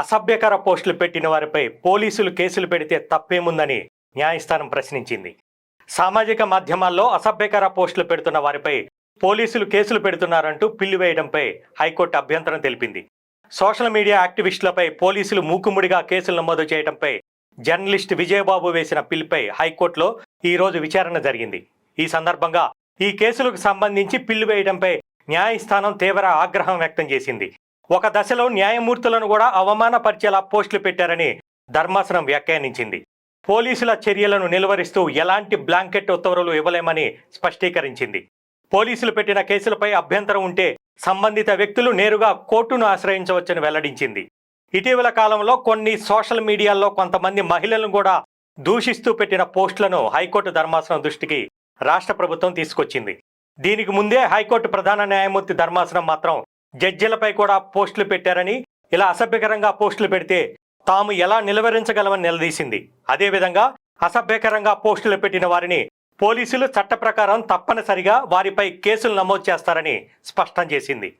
అసభ్యకర పోస్టులు పెట్టిన వారిపై పోలీసులు కేసులు పెడితే తప్పేముందని న్యాయస్థానం ప్రశ్నించింది. సామాజిక మాధ్యమాల్లో అసభ్యకర పోస్టులు పెడుతున్న వారిపై పోలీసులు కేసులు పెడుతున్నారంటూ పిల్లి వేయడంపై హైకోర్టు అభ్యంతరం తెలిపింది. సోషల్ మీడియా యాక్టివిస్టులపై పోలీసులు మూకుముడిగా కేసులు నమోదు చేయడంపై జర్నలిస్ట్ విజయబాబు వేసిన పిల్లిపై హైకోర్టులో ఈ రోజు విచారణ జరిగింది. ఈ సందర్భంగా ఈ కేసులకు సంబంధించి పిల్లు వేయడంపై న్యాయస్థానం తీవ్ర ఆగ్రహం వ్యక్తం చేసింది. ఒక దశలో న్యాయమూర్తులను కూడా అవమానపరిచేలా పోస్టులు పెట్టారని ధర్మాసనం వ్యాఖ్యానించింది. పోలీసుల చర్యలను నిలువరిస్తూ ఎలాంటి బ్లాంకెట్ ఉత్తర్వులు ఇవ్వలేమని స్పష్టీకరించింది. పోలీసులు పెట్టిన కేసులపై అభ్యంతరం ఉంటే సంబంధిత వ్యక్తులు నేరుగా కోర్టును ఆశ్రయించవచ్చని వెల్లడించింది. ఇటీవల కాలంలో కొన్ని సోషల్ మీడియాల్లో కొంతమంది మహిళలను కూడా దూషిస్తూ పెట్టిన పోస్టులను హైకోర్టు ధర్మాసనం దృష్టికి రాష్ట్ర ప్రభుత్వం తీసుకొచ్చింది. దీనికి ముందే హైకోర్టు ప్రధాన న్యాయమూర్తి ధర్మాసనం మాత్రం జడ్జిలపై కూడా పోస్టులు పెట్టారని ఇలా అసభ్యకరంగా పోస్టులు పెడితే తాము ఎలా నిలువరించగలమని నిలదీసింది. అదేవిధంగా అసభ్యకరంగా పోస్టులు పెట్టిన వారిని పోలీసులు చట్ట ప్రకారం తప్పనిసరిగా వారిపై కేసులు నమోదు చేస్తారని స్పష్టం చేసింది.